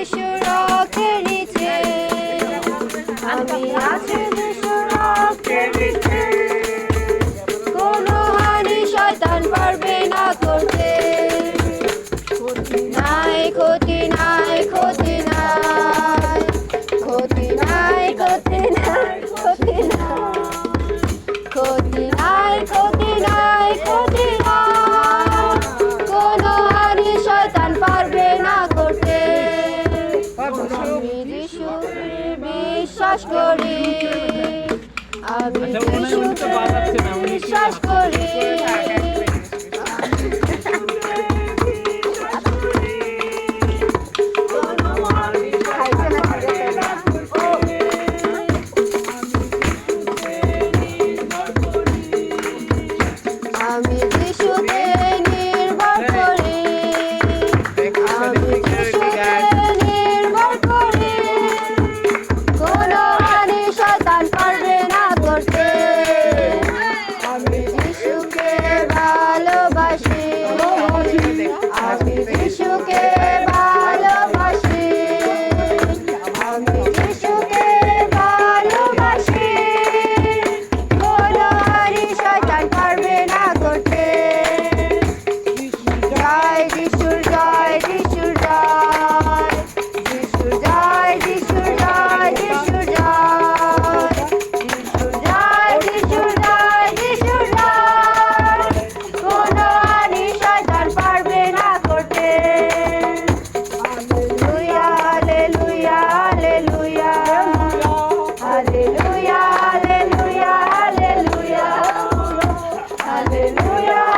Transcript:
শিশু রথের নিচে। আমি আছি। বিশ্বাস করি। আমি বিশ্বাস করি। আমি Hallelujah.